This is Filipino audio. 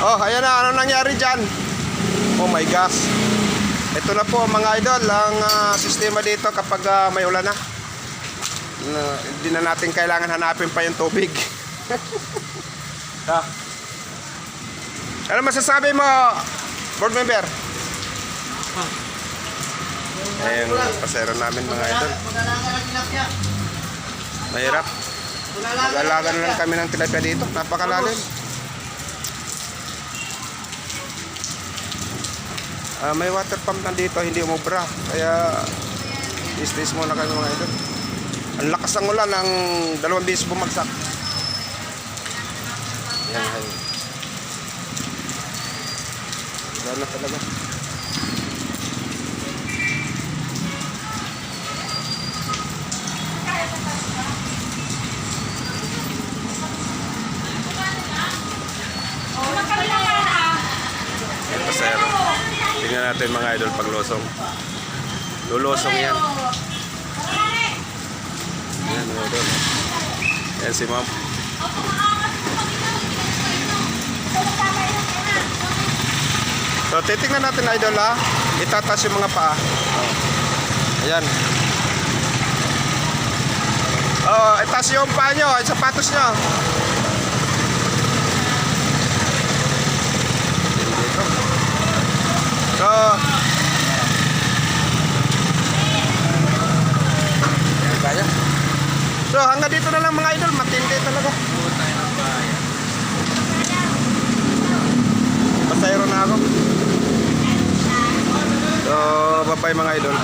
Oh, ayan na. Ano nangyari dyan? Oh my gosh. Ito na po mga idol, ang ah, sistema dito kapag ah, may ulan na. Na, hindi na natin kailangan hanapin pa yung tubig. ha? Ano masasabi mo, board member? Ayun, pasero namin mga idol. Mahirap. Mag-alaga na lang kami ng tilapia dito. Napakalalim. Ah, may water pump na dito, hindi umubra. Kaya, istis muna kami mga idol. Ang lakas ng ulan, ng dalawang beses bumagsak. Yan, yan. Wala na talaga. Natin mga idol paglusong. Lulusong yan. Yan mga idol. Yan si ma'am. So titingnan natin idol ha. Itatas yung mga paa. Oh. Ayan. Oh, itas yung paa nyo, yung sapatos nyo. Dito. So, Ayan, kaya. So, hanggang dito na lang mga idol, matindi talaga. Pasayro na ako. So, bye-bye mga idol.